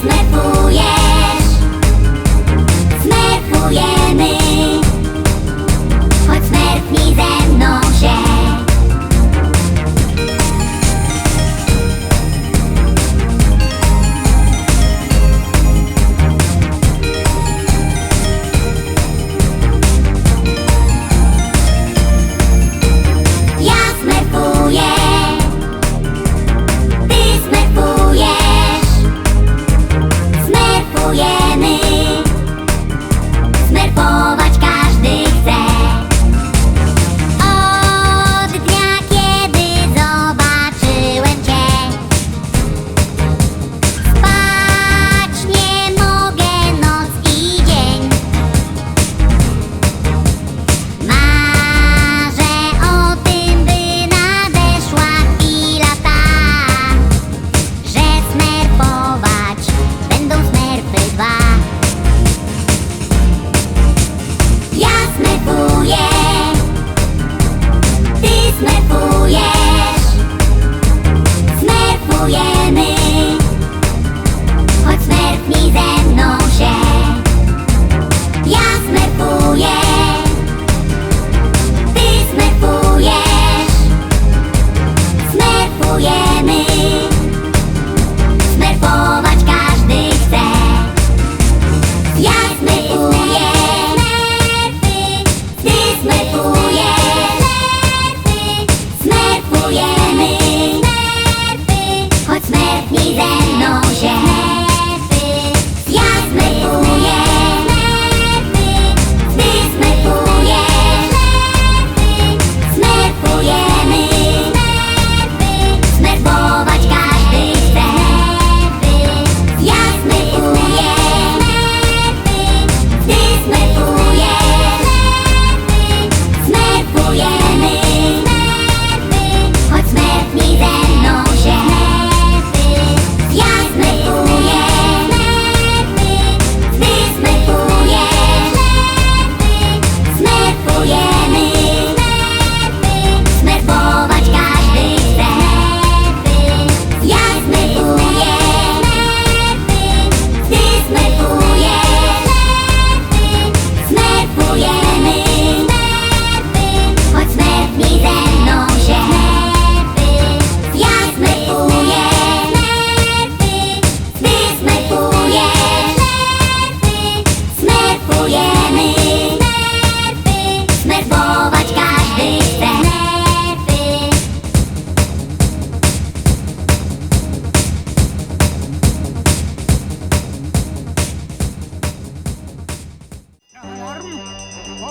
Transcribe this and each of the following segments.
zmywuje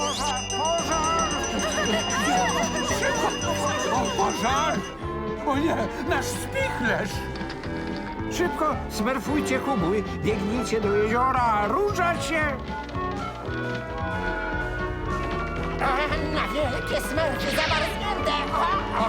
Pożar! Pożar! Szybko! O, pożar! O nie, nasz spichlerz! Szybko smerfujcie kubły, biegnijcie do jeziora, różać się! A, na wielkie smerfy zamarł! O, o,